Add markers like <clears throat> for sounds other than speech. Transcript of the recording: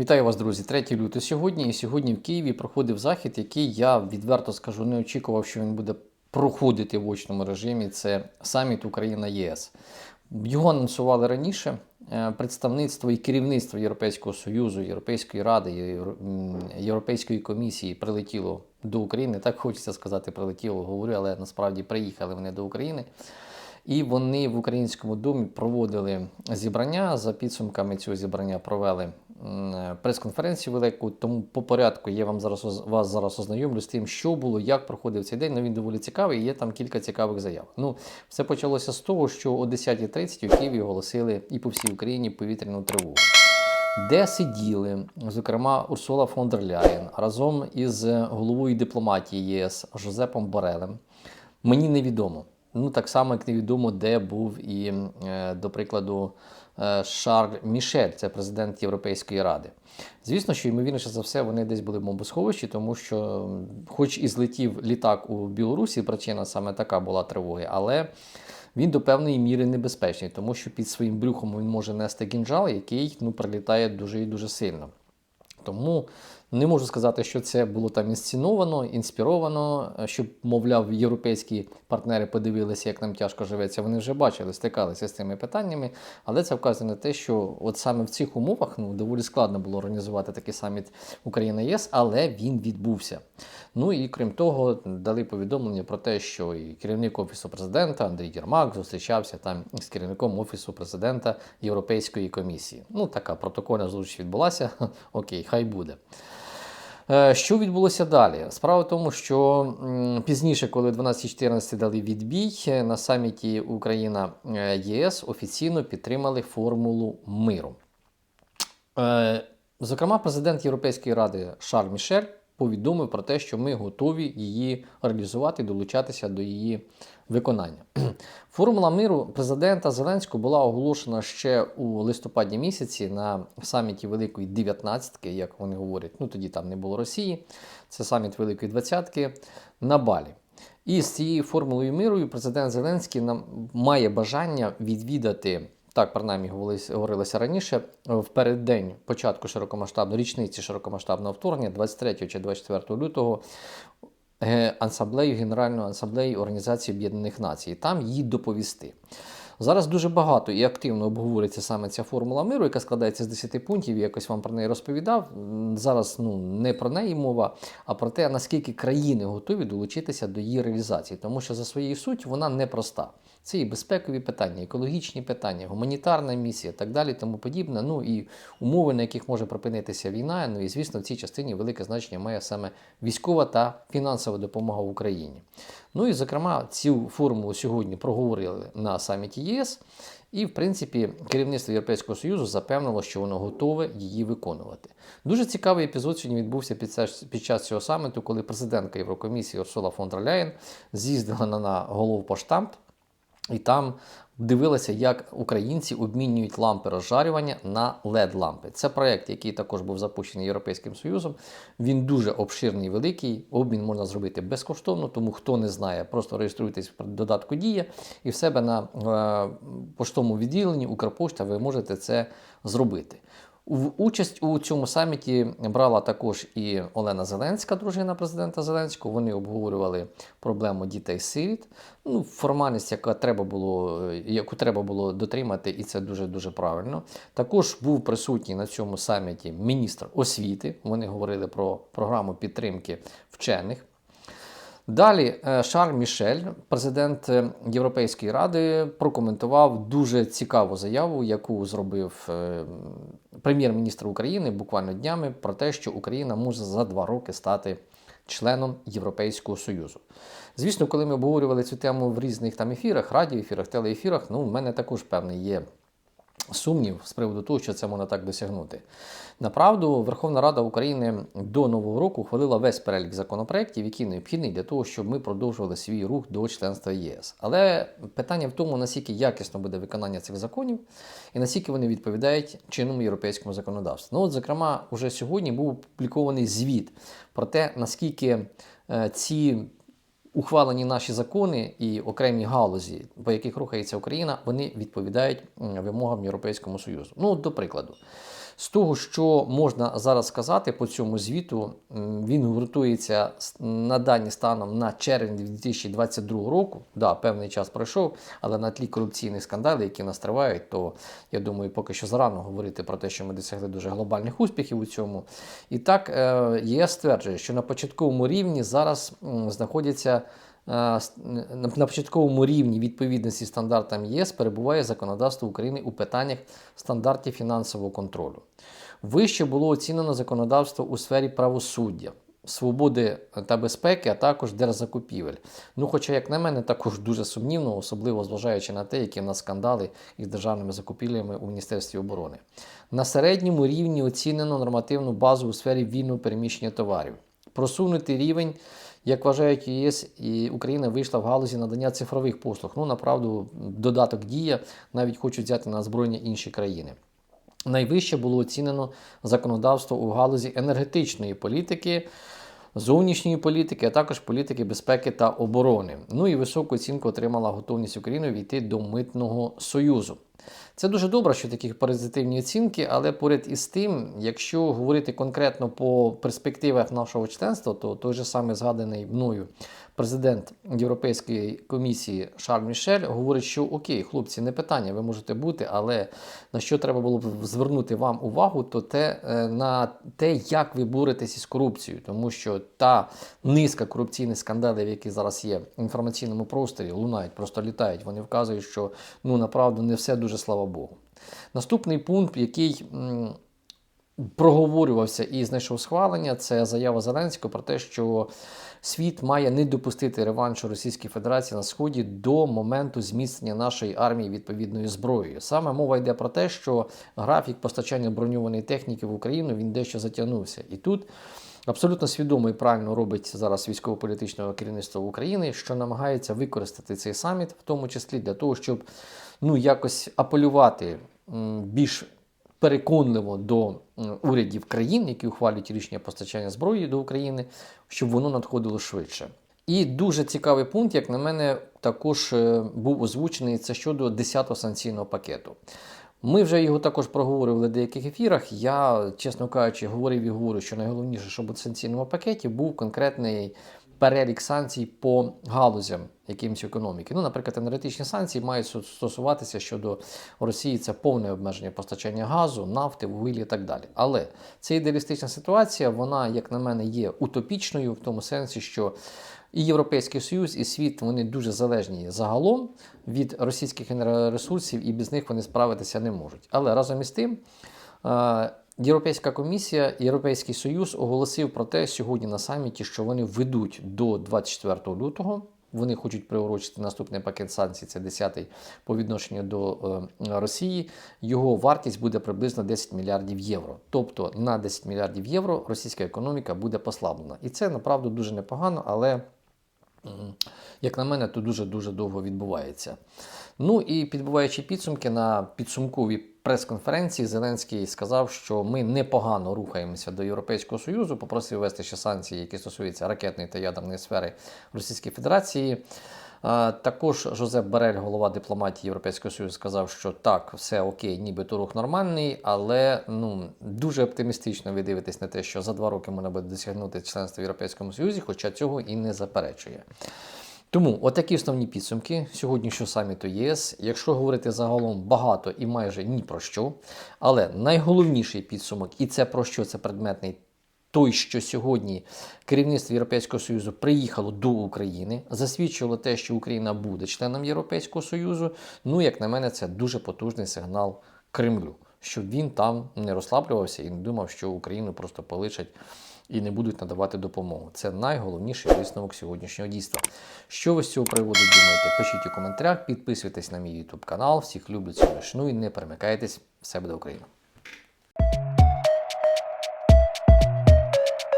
Вітаю вас, друзі! 3 лютого сьогодні. І сьогодні в Києві проходив захід, який я відверто скажу, не очікував, що він буде проходити в очному режимі. Це саміт Україна ЄС. Його анонсували раніше. Е, Представництво і керівництво Європейського Союзу, Європейської ради, Європейської комісії прилетіло до України. Так хочеться сказати, прилетіло, говорю, але насправді приїхали вони до України. І вони в українському домі проводили зібрання. За підсумками цього зібрання провели прес-конференцію велику. Тому по порядку я вам зараз вас зараз ознайомлю з тим, що було, як проходив цей день. Ну він доволі цікавий. Є там кілька цікавих заяв. Ну, все почалося з того, що о 10.30 у Києві оголосили і по всій Україні повітряну тривогу. Де сиділи, зокрема, Урсула фон дер Ляєн разом із головою дипломатії ЄС Жозепом Борелем, мені невідомо. Ну, так само, як невідомо, де був і, е, до прикладу, е, Шарль Мішель, це президент Європейської ради. Звісно, що ймовірніше за все вони десь були в бомбосховищі, тому що, хоч і злетів літак у Білорусі, причина саме така була тривоги, але він до певної міри небезпечний, тому що під своїм брюхом він може нести кінжал, який ну, прилітає дуже і дуже сильно. Тому не можу сказати, що це було там інсценовано, інспіровано, е, щоб, мовляв, європейські партнери подивилися, як нам тяжко живеться. Вони вже бачили, стикалися з цими питаннями, але це вказує на те, що от саме в цих умовах ну, доволі складно було організувати такий саміт Україна ЄС, але він відбувся. Ну і крім того, дали повідомлення про те, що і керівник офісу президента Андрій Єрмак зустрічався там з керівником офісу президента Європейської комісії. Ну, така протокольна зустріч відбулася. <laughs> Окей, хай буде. Е, Що відбулося далі? Справа в тому, що пізніше, коли 12-14 дали відбій, е, на саміті Україна е, ЄС офіційно підтримали формулу миру. Зокрема, президент Європейської ради Шарль Мішель повідомив про те, що ми готові її реалізувати, долучатися до її виконання. <clears throat> Формула миру президента Зеленського була оголошена ще у листопаді місяці на саміті Великої Дев'ятнадцятки, як вони говорять. Ну тоді там не було Росії. Це саміт Великої Двадцятки на Балі. І з цією формулою миру президент Зеленський нам має бажання відвідати. Так, принаймні говорилося- раніше, в переддень початку широкомасштабної річниці широкомасштабного вторгнення, 23 чи 24 лютого, е, ансамблею Генеральної асамблеї Організації Об'єднаних Націй. Там її доповісти. Зараз дуже багато і активно обговорюється саме ця формула миру, яка складається з 10 пунктів. Я якось вам про неї розповідав. Зараз ну не про неї мова, а про те, наскільки країни готові долучитися до її реалізації, тому що за своєю суттю вона непроста. Це і безпекові питання, екологічні питання, гуманітарна місія, так далі, тому подібне. Ну і умови, на яких може припинитися війна. Ну і звісно, в цій частині велике значення має саме військова та фінансова допомога Україні. Ну і зокрема, цю формулу сьогодні проговорили на саміті ЄС. І, в принципі, керівництво Європейського Союзу запевнило, що воно готове її виконувати. Дуже цікавий епізод сьогодні відбувся під, час цього саміту, коли президентка Єврокомісії Урсула фон дер Ляєн з'їздила на, на головпоштамт і там дивилася, як українці обмінюють лампи розжарювання на LED-лампи. Це проект, який також був запущений Європейським Союзом. Він дуже обширний великий. Обмін можна зробити безкоштовно, тому хто не знає, просто реєструйтесь в додатку Дія і в себе на е, поштовому відділенні Укрпошта ви можете це зробити. Участь у цьому саміті брала також і Олена Зеленська, дружина президента Зеленського. Вони обговорювали проблему дітей-сиріт. Ну, формальність, яка треба було, е, яку треба було дотримати, і це дуже дуже правильно. Також був присутній на цьому саміті міністр освіти. Вони говорили про програму підтримки вчених. Далі е, Шарль Мішель, президент е, Європейської ради, прокоментував дуже цікаву заяву, яку зробив прем'єр-міністр України буквально днями про те, що Україна може за два роки стати членом Європейського Союзу. Звісно, коли ми обговорювали цю тему в різних там ефірах, радіоефірах, телеефірах, ну, в мене також певний є сумнів з приводу того, що це можна так досягнути. Направду, Верховна Рада України до Нового року ухвалила весь перелік законопроєктів, які необхідні для того, щоб ми продовжували свій рух до членства ЄС. Але питання в тому, наскільки якісно буде виконання цих законів і наскільки вони відповідають чинному європейському законодавству. Ну, от, зокрема, уже сьогодні був опублікований звіт про те, наскільки е, ці ухвалені наші закони і окремі галузі, по яких рухається Україна, вони відповідають вимогам Європейському Союзу. Ну, до прикладу, З того, що можна зараз сказати по цьому звіту, він гуртується на дані станом на червень 2022 року. Да, певний час пройшов, але на тлі корупційних скандалів, які нас тривають, то я думаю, поки що зарано говорити про те, що ми досягли дуже глобальних успіхів у цьому. І так, е, ЄС стверджує, що на початковому рівні зараз знаходяться. Е, На початковому рівні відповідності стандартам ЄС перебуває законодавство України у питаннях стандартів фінансового контролю. Вище було оцінено законодавство у сфері правосуддя, свободи та безпеки, а також держзакупівель. Ну, хоча, як на мене, також дуже сумнівно, особливо зважаючи на те, які в нас скандали із державними закупівлями у Міністерстві оборони. На середньому рівні оцінено нормативну базу у сфері вільного переміщення товарів. Просунутий рівень, як вважають ЄС, і Україна вийшла в галузі надання цифрових послуг. Ну, направду, додаток дія навіть хочуть взяти на озброєння інші країни. Найвище було оцінено законодавство у галузі енергетичної політики, зовнішньої політики, а також політики безпеки та оборони. Ну і високу оцінку отримала готовність України війти до митного союзу. Це дуже добре, що такі позитивні оцінки, але поряд із тим, якщо говорити конкретно по перспективах нашого членства, то той же самий згаданий мною президент Європейської комісії Шарль Мішель говорить, що окей, хлопці, не питання, ви можете бути, але на що треба було б звернути вам увагу, то те е, на те, як ви боретесь із корупцією, тому що та низка корупційних скандалів, які зараз є в інформаційному просторі, лунають, просто літають. Вони вказують, що ну направду не все дуже слава Богу. Наступний пункт, який проговорювався і знайшов схвалення, це заява Зеленського про те, що світ має не допустити реваншу Російської Федерації на сході до моменту зміцнення нашої армії відповідною зброєю. Саме мова йде про те, що графік постачання броньованої техніки в Україну він дещо затягнувся. І тут абсолютно свідомо і правильно робить зараз військово-політичне керівництво України, що намагається використати цей саміт, в тому числі для того, щоб ну якось апелювати більш переконливо до урядів країн, які ухвалюють рішення постачання зброї до України, щоб воно надходило швидше. І дуже цікавий пункт, як на мене, також е, був озвучений це щодо 10-го санкційного пакету. Ми вже його також проговорювали в деяких ефірах. Я, чесно кажучи, говорив і говорю, що найголовніше, щоб у санкційному пакеті був конкретний перелік санкцій по галузям якимось економіки. Ну, наприклад, енергетичні санкції мають стосуватися щодо Росії це повне обмеження постачання газу, нафти, вугілля і так далі. Але ця ідеалістична ситуація, вона, як на мене, є утопічною в тому сенсі, що і Європейський Союз, і світ вони дуже залежні загалом від російських енергоресурсів, і без них вони справитися не можуть. Але разом із тим. е, Європейська комісія, Європейський Союз оголосив про те сьогодні на саміті, що вони ведуть до 24 лютого. Вони хочуть приурочити наступний пакет санкцій, це 10-й по відношенню до е, Росії. Його вартість буде приблизно 10 мільярдів євро. Тобто на 10 мільярдів євро російська економіка буде послаблена. І це направду дуже непогано, але Як на мене, то дуже-дуже довго відбувається. Ну і підбиваючи підсумки на підсумковій прес-конференції, Зеленський сказав, що ми непогано рухаємося до Європейського Союзу, попросив ввести ще санкції, які стосуються ракетної та ядерної сфери Російської Федерації. Також Жозеп Барель, голова дипломатії Європейського Союзу, сказав, що так, все окей, нібито рух нормальний, але ну дуже оптимістично ви дивитесь на те, що за два роки можна буде досягнути членства в Європейському Союзі, хоча цього і не заперечує. Тому отакі основні підсумки сьогоднішнього саміту ЄС. Якщо говорити загалом багато і майже ні про що, але найголовніший підсумок, і це про що це предметний. Той, що сьогодні керівництво Європейського Союзу приїхало до України, засвідчило те, що Україна буде членом Європейського Союзу. Ну, як на мене, це дуже потужний сигнал Кремлю, щоб він там не розслаблювався і не думав, що Україну просто полишать і не будуть надавати допомогу. Це найголовніший висновок сьогоднішнього дійства. Що ви з цього приводу думаєте? Пишіть у коментарях, підписуйтесь на мій YouTube канал. Всіх люблю, цілую, шаную і не перемикайтесь. Все буде Україна!